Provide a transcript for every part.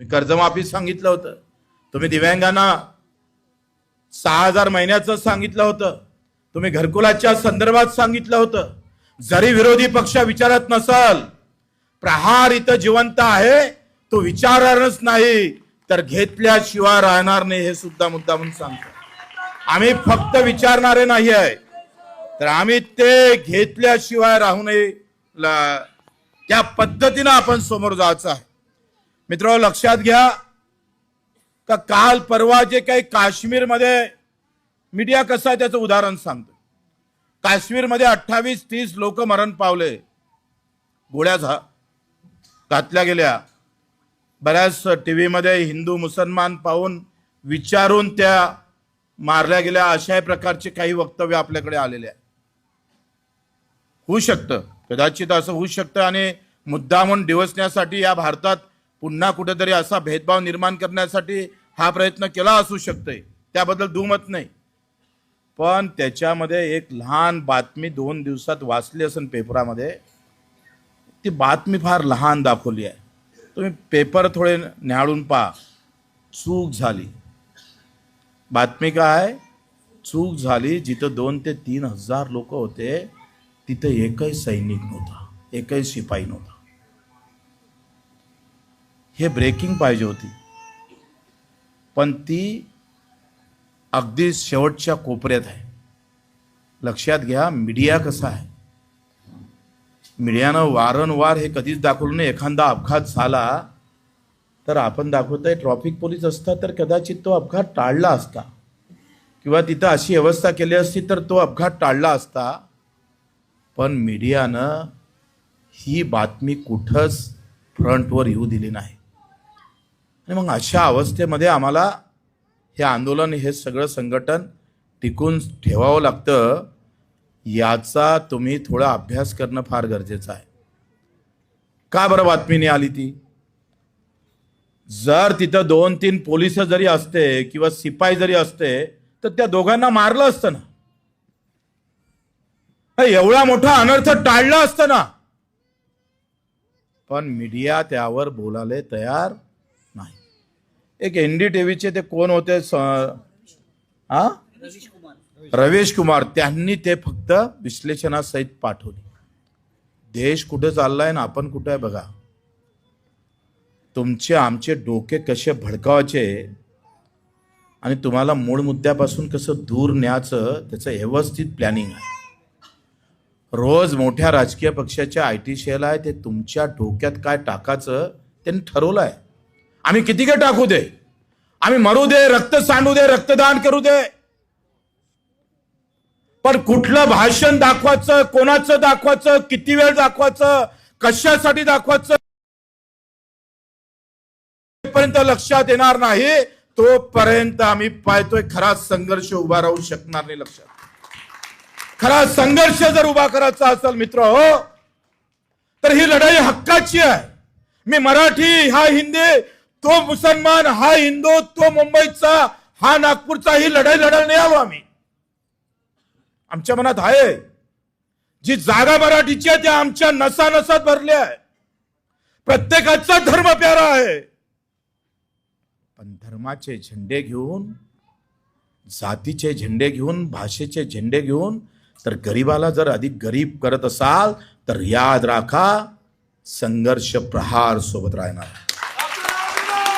तुम्ही कर्जमाफी सांगितलं होतं. तुम्ही दिव्यांगांना सहा हजार महिन्याचं सांगितलं होतं. तुम्ही घरकुलाच्या संदर्भात सांगितलं होतं. जरी विरोधी पक्ष विचारत नसल प्रहार इथं जिवंत आहे तो विचारणारच नाही तर घेतल्याशिवाय राहणार नाही हे सुद्धा मुद्दा म्हणून सांगतो. आम्ही फक्त विचारणारे नाही आहे तर आम्ही ते घेतल्याशिवाय राहू नये त्या पद्धतीनं आपण समोर जायचं आहे. मित्र लक्षात घ्या का काल परवा जे काही काश्मीरमध्ये मीडिया कसं आहे त्याचं उदाहरण सांगतो काश्मीरमध्ये अठ्ठावीस तीस लोक मरण पावले. गोळ्या झा घातल्या गेल्या. बऱ्याच टी व्हीमध्ये हिंदू मुसलमान पाहून विचारून त्या मारल्या गेल्या. अशा प्रकारचे काही वक्तव्य आपल्याकडे आलेले आहे होऊ शकतं. कदाचित असं होऊ शकतं आणि मुद्दामून डिवसण्यासाठी या भारतात पुन्हा कुठेतरी असा भेदभाव निर्माण करण्यासाठी हा प्रयत्न केला असू शकतोय. त्याबद्दल दुमत नाही. पण त्याच्यामध्ये एक लहान बातमी दोन दिवसात वाचली असेल पेपरामध्ये. ती बातमी फार लहान दाखवली आहे. तुम्ही पेपर थोडे न्याहाळून पहा. चूक झाली. बातमी काय? चूक झाली. जिथं दोन ते तीन हजार लोक होते तिथं एकही सैनिक नव्हता. एकही शिपाई नव्हता. हे ब्रेकिंग पाहिजे होती. पण ती अगदी शेवटच्या कोपऱ्यात आहे. लक्षात घ्या मीडिया कसा आहे. मीडियानं वारंवार हे कधीच दाखवलं नाही. एखादा अपघात झाला तर आपण दाखवतोय ट्रॉफिक पोलीस असता तर कदाचित तो अपघात टाळला असता. किंवा तिथं अशी व्यवस्था केली असती तर तो अपघात टाळला असता. पण मीडियानं ही बातमी कुठंच फ्रंटवर येऊ दिली नाही. आणि मग अशा अवस्थेमध्ये आम्हाला हे आंदोलन हे सगळं संघटन टिकून ठेवावं लागतं याचा तुम्ही थोडा अभ्यास करणं फार गरजेचं आहे. का बरं बातमी नाही आली ती? जर तिथं दोन तीन पोलीस जरी असते किंवा सिपाई जरी असते तर त्या दोघांना मारलं असतं ना. एवढा मोठा अनर्थ टाळला असतं ना. पण मीडिया त्यावर बोलायला तयार एक एन डी एनडीटीव्हीचे ते कोण होते? हा रवीश कुमार. त्यांनी ते फक्त विश्लेषणासहित पाठवले. देश कुठे चाललाय ना आपण कुठं आहे बघा. तुमचे आमचे डोके कसे भडकावायचे आणि तुम्हाला मूळ मुद्द्यापासून कसं दूर न्यायचं त्याचं व्यवस्थित प्लॅनिंग आहे. रोज मोठ्या राजकीय पक्षाच्या आय टी शेल आहे ते तुमच्या डोक्यात काय टाकायचं त्यांनी ठरवलं आहे. आम्ही किती काय टाकू दे? आम्ही मरू दे रक्त सांडू दे रक्तदान करू दे. पण कुठलं भाषण दाखवायचं कोणाचं दाखवायचं किती वेळ दाखवायचं कशासाठी दाखवायचं पर्यंत लक्षात येणार नाही. तोपर्यंत आम्ही पाहतोय खरा संघर्ष उभा राहू शकणार नाही लक्षात. खरा संघर्ष जर उभा करायचा असेल मित्र हो तर ही लढाई हक्काची आहे. मी मराठी हा हिंदी तो मुसलमान हा हिंदू तो मुंबईचा हा नागपूरचा ही लढाई लढायला नाही आलो आम्ही. आमच्या मनात आहे. जी जागा मराठीची आहे त्या आमच्या नसानसात भरल्या आहे. प्रत्येकाचा धर्म प्यारा आहे. पण धर्माचे झेंडे घेऊन जातीचे झेंडे घेऊन भाषेचे झेंडे घेऊन तर गरिबाला जर अधिक गरीब करत असाल तर याद राखा संघर्ष प्रहार सोबत राहणार.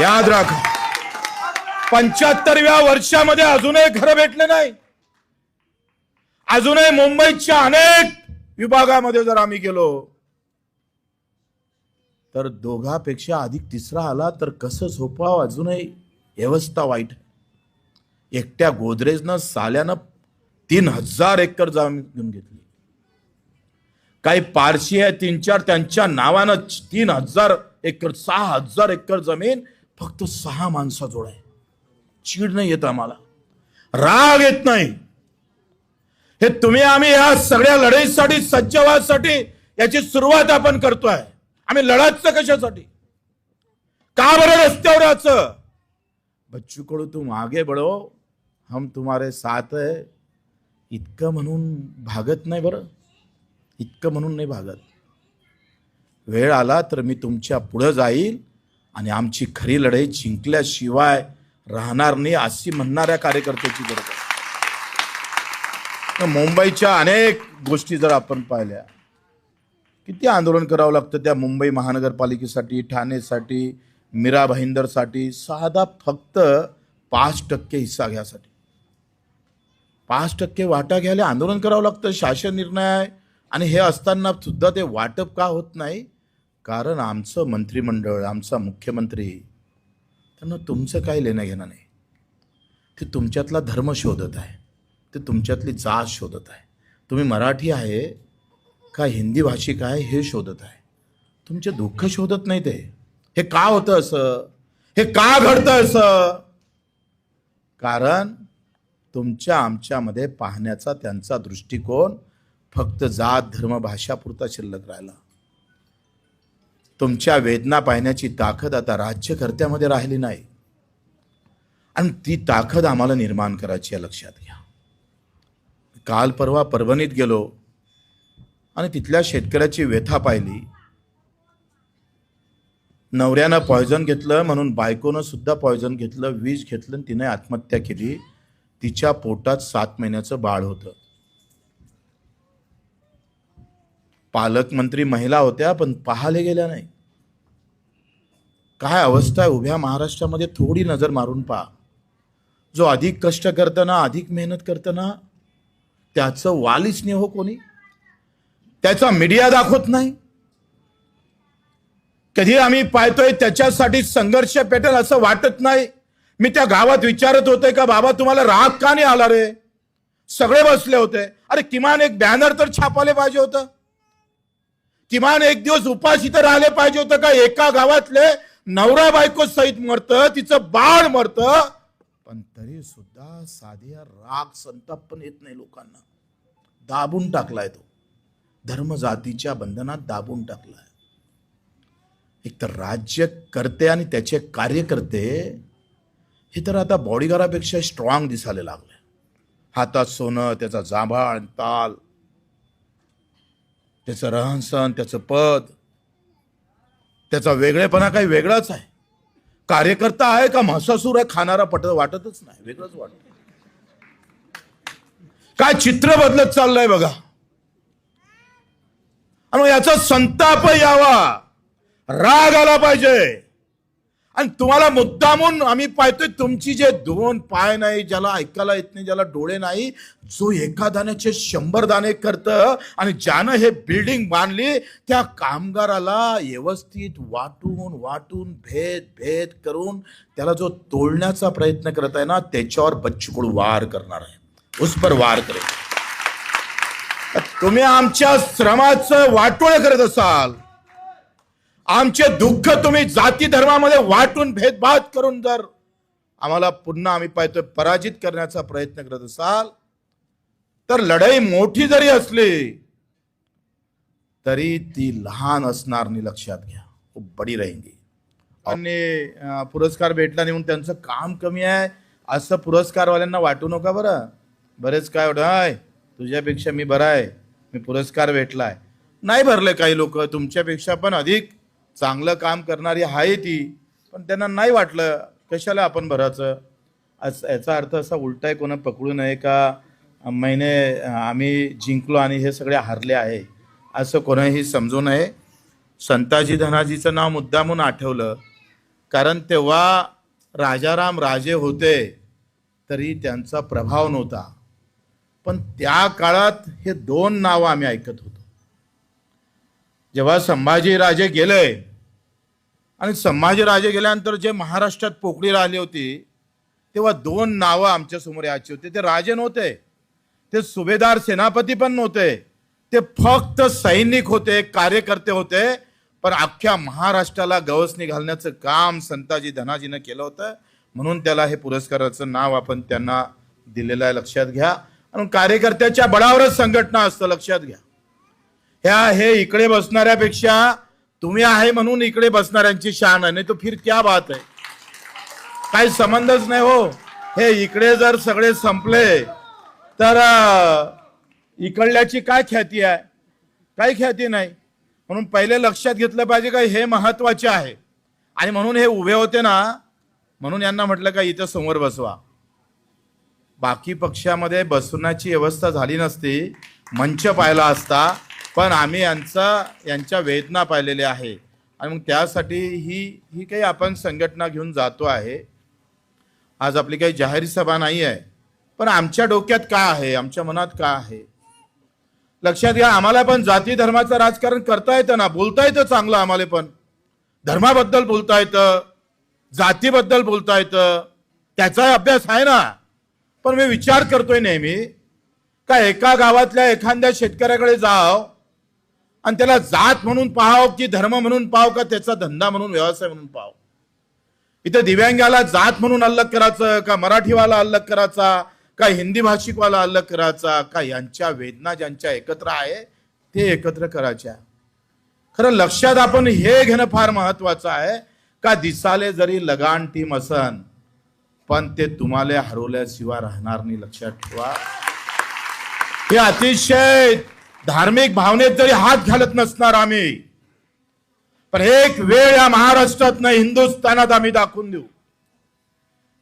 याद राखा पंच्याहत्तरव्या वर्षामध्ये अजूनही घर भेटले नाही. अजूनही मुंबईच्या अनेक विभागामध्ये जर आम्ही गेलो तर दोघापेक्षा अधिक तिसरा आला तर कसं झोपावं अजूनही? व्यवस्था वाईट एकट्या गोदरेजनं साल्यानं तीन हजार एकर जमीन घेऊन घेतली. काही पारशी आहे तीन चार त्यांच्या नावानं तीन हजार एकर सहा हजार एकर जमीन फक्त सहा माणसाजवळ आहे. चीड नाही येत आम्हाला. राग येत नाही. हे तुम्ही आम्ही या सगळ्या लढाईसाठी सज्ज व्हायसाठी याची सुरुवात आपण करतोय. आम्ही लढायचं कशासाठी? का बरं रस्त्यावर याचं बच्चू कडू तुम आगे बढो हम तुम्हारे साथ आहे इतकं म्हणून भागत नाही बरं. इतकं म्हणून नाही भागत. वेळ आला तर मी तुमच्या पुढं जाईल. आणि आमची खरी लढाई जिंकल्याशिवाय राहणार नाही अशी म्हणणाऱ्या कार्यकर्त्याची गरज आहे. तर मुंबईच्या अनेक गोष्टी जर आपण पाहिल्या किती आंदोलन करावं लागतं त्या मुंबई महानगरपालिकेसाठी ठाणेसाठी मीरा भाईंदरसाठी साधा फक्त पाच टक्के हिस्सा घ्यासाठी. पाच टक्के वाटा घ्यायला आंदोलन करावं लागतं शासन निर्णय आणि हे असताना सुद्धा ते वाटप का होत नाही? कारण आमचं मंत्रिमंडळ आमचा मुख्यमंत्री त्यांना तुमचं काही लेणं घेणं नाही. ते तुमच्यातला धर्म शोधत आहे. ते तुमच्यातली जात शोधत आहे. तुम्ही मराठी आहे का हिंदी भाषिक आहे हे शोधत आहे. तुमचे दुःख शोधत नाही ते. हे का होतं असं? हे का घडतं असं? कारण तुमच्या आमच्यामध्ये पाहण्याचा त्यांचा दृष्टिकोन फक्त जात धर्म भाषापुरता शिल्लक राहिला. तुमच्या वेदना पाहण्याची ताकद आता राज्यकर्त्यामध्ये राहिली नाही. आणि ती ताकद आम्हाला निर्माण करायची आहे लक्षात घ्या. काल परवा परभणीत गेलो आणि तिथल्या शेतकऱ्याची व्यथा पाहिली. नवऱ्यानं पॉयझन घेतलं म्हणून बायकोनं सुद्धा पॉयझन घेतलं वीज घेतलं आणि तिने आत्महत्या केली. तिच्या पोटात सात महिन्याचं बाळ होतं. पालकमंत्री महिला होत्या पण पाहायला गेल्या नाही. काय अवस्था आहे? उभ्या महाराष्ट्रामध्ये थोडी नजर मारून पहा. जो अधिक कष्ट करताना अधिक मेहनत करताना त्याचं वालीच नाही हो कोणी. त्याचा मीडिया दाखवत नाही. कधी आम्ही पाहतोय त्याच्यासाठी संघर्ष पेटेल असं वाटत नाही. मी त्या गावात विचारत होते का बाबा तुम्हाला राग का नाही आला रे? सगळे बसले होते. अरे किमान एक बॅनर तर छापाले पाहिजे होतं. किमान एक दिवस उपाशी तर राहिले पाहिजे होतं का? एका गावातले नवरा बायको सहित मरतं तिचं बाळ मरतं. पण तरी सुद्धा साध्या राग संताप पण येत नाही लोकांना. दाबून टाकलाय तो. धर्म जातीच्या बंधनात दाबून टाकलाय. एक तर राज्य करते आणि त्याचे कार्यकर्ते हे तर आता बॉडीगारापेक्षा स्ट्रॉंग दिसायला लागले. हातात सोनं त्याचा जांभाळ ताल. त्याचं रहनसहन त्याचं पद. त्याचा वेगळेपणा काही वेगळाच आहे. कार्यकर्ता आहे का म्हसासूर आहे खाणारा पट वाटतच नाही. वेगळंच वाटत. काय चित्र बदलत चाललंय बघा. आणि मग याचा संताप यावा. राग आला पाहिजे. आणि तुम्हाला मुद्दामून आम्ही पाहतोय तुमची जे दोन पाय नाही ज्याला ऐकायला येत नाही ज्याला डोळे नाही जो एका दाण्याचे शंभर दाणे करतं आणि ज्यानं हे बिल्डिंग बांधली त्या कामगाराला व्यवस्थित वाटून वाटून भेद भेद करून त्याला जो तोडण्याचा प्रयत्न करत आहे ना त्याच्यावर बच्चूकडू वार करणार आहे. उस पर वार करेल. तुम्ही आमच्या श्रमाचं वाटोळ करत असाल. आमचे दुःख तुम्ही जाती धर्मामध्ये वाटून भेदभाव करून जर आम्हाला पुन्हा आम्ही पाहतोय पराजित करण्याचा प्रयत्न करत असाल तर लढाई मोठी जरी असली तरी ती लहान असणार नाही लक्षात घ्या. खूप बडी राहिली आणि पुरस्कार भेटला नाही म्हणून त्यांचं काम कमी आहे. असं पुरस्कारवाल्यांना वाटू नका बरं. बरेच काय वाटत तुझ्यापेक्षा मी बरा आहे. मी पुरस्कार भेटलाय. नाही भरले काही लोक तुमच्यापेक्षा पण अधिक. चांगलं काम करणारी आहे ती पण त्यांना नाही वाटलं कशाला आपण भरायचं? असं याचा अर्थ असा उलटा आहे कोणा पकडू नये का? महिने आम्ही जिंकलो आणि हे सगळे हारले आहे असं कोणाही समजू नये. संताजी धनाजीचं नाव मुद्दामून आठवलं कारण तेव्हा राजाराम राजे होते तरी त्यांचा प्रभाव नव्हता. पण त्या काळात हे दोन नावं आम्ही ऐकत होतो. जेव्हा संभाजीराजे गेले आणि संभाजी राजे गेल्यानंतर जे महाराष्ट्रात पोकळीला आली होती तेव्हा दोन नावं आमच्यासमोर यायची होती. ते राजे नव्हते ते सुभेदार सेनापती पण नव्हते ते फक्त सैनिक होते कार्यकर्ते होते पण अख्ख्या महाराष्ट्राला गवसणी घालण्याचं काम संताजी धनाजीनं केलं होतं. म्हणून त्याला हे पुरस्काराचं नाव आपण त्यांना दिलेलं आहे लक्षात घ्या. आणि कार्यकर्त्याच्या बळावरच संघटना असतं लक्षात घ्या. ह्या हे इकडे बसणाऱ्यापेक्षा तुम्ही आहे म्हणून इकडे बसणाऱ्यांची शान आहे नाही तो फिर क्या बात आहे? काही संबंधच नाही हो. हे इकडे जर सगळे संपले तर इकडल्याची काय ख्याती आहे? काही ख्याती नाही. म्हणून पहिले लक्षात घेतलं पाहिजे का हे महत्त्वाचे आहे. आणि म्हणून हे उभे होते ना म्हणून यांना म्हटलं का इथं समोर बसवा. बाकी पक्षामध्ये बसण्याची व्यवस्था झाली नसती मंच पाहिला असता पण आम्ही यांचा यांच्या वेदना पाहिलेल्या आहे. आणि मग त्यासाठी ही ही काही आपण संघटना घेऊन जातो आहे. आज आपली काही जाहीर सभा नाही आहे. पण आमच्या डोक्यात काय आहे? आमच्या मनात काय आहे? लक्षात घ्या आम्हाला पण जाती धर्माचं राजकारण करता येतं ना. बोलता येतं चांगलं आम्हाला पण. धर्माबद्दल बोलता येतं. जातीबद्दल बोलता येतं. त्याचा अभ्यास आहे ना. पण मी विचार करतोय नेहमी. का एका गावातल्या एखाद्या शेतकऱ्याकडे जाव आणि त्याला जात म्हणून पाहाव की धर्म म्हणून पाहाव का त्याचा धंदा म्हणून व्यवसाय म्हणून पाहाव? इथे दिव्यांगाला जात म्हणून अलग करायचं का मराठीवाला अलग करायचा का हिंदी भाषिकवाला अलग करायचा का यांच्या वेदना ज्यांच्या एकत्र आहे ते एकत्र करायच्या. खरं लक्षात आपण हे घेणं फार महत्वाचं आहे का दिसाले जरी लगान टीम असन पण ते तुम्हाला हरवल्याशिवाय राहणार नाही लक्षात ठेवा. हे अतिशय धार्मिक भावनेत जरी हात घालत नसणार आम्ही पण एक वेळ या महाराष्ट्रात हिंदुस्थानात आम्ही दाखवून देऊ.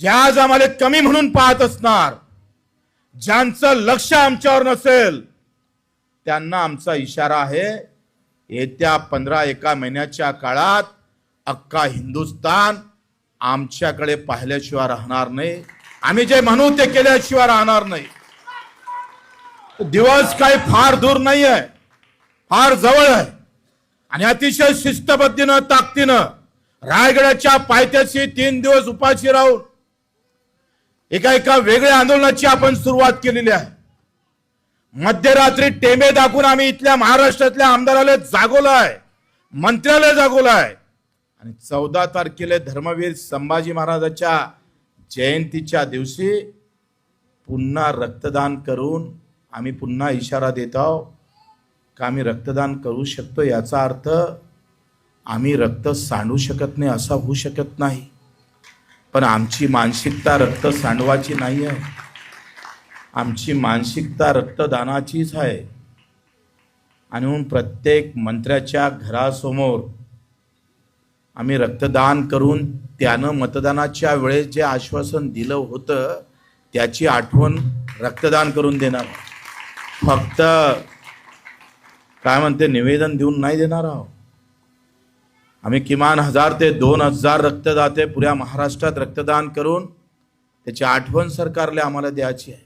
ज्या आज आम्हाला कमी म्हणून पाहत असणार ज्यांचं लक्ष आमच्यावर नसेल त्यांना आमचा इशारा आहे येत्या पंधरा एका महिन्याच्या काळात अख्खा हिंदुस्तान आमच्याकडे पाहिल्याशिवाय राहणार नाही. आम्ही जे म्हणू ते केल्याशिवाय राहणार नाही. दिवस काही फार दूर नाही आहे फार जवळ आहे. आणि अतिशय शिस्तबद्धीनं ताकदीनं रायगडाच्या पायथ्याशी तीन दिवस उपाशी राहून एका एका वेगळ्या आंदोलनाची आपण सुरुवात केलेली आहे. मध्यरात्री टेमे दाखवून आम्ही इथल्या महाराष्ट्रातल्या आमदाराला जागवलाय मंत्र्याला आहे. आणि चौदा तारखेला धर्मवीर संभाजी महाराजाच्या जयंतीच्या दिवशी पुन्हा रक्तदान करून आम्ही पुन्हा इशारा देत आहोत का आम्ही रक्तदान करू शकतो याचा अर्थ आम्ही रक्त सांडू शकत नाही असा होऊ शकत नाही. पण आमची मानसिकता रक्त सांडवाची नाही आहे. आमची मानसिकता रक्तदानाचीच आहे. आणि म्हणून प्रत्येक मंत्र्याच्या घरासमोर आम्ही रक्तदान करून त्यानं मतदानाच्या वेळेस जे आश्वासन दिलं होतं त्याची आठवण रक्तदान करून देणार फक्त काय म्हणते निवेदन देऊन नाही देणार आहोत. आम्ही किमान हजार ते दोन हजार रक्तदाते पुऱ्या महाराष्ट्रात रक्तदान करून त्याची आठवण सरकारला आम्हाला द्यायची आहे.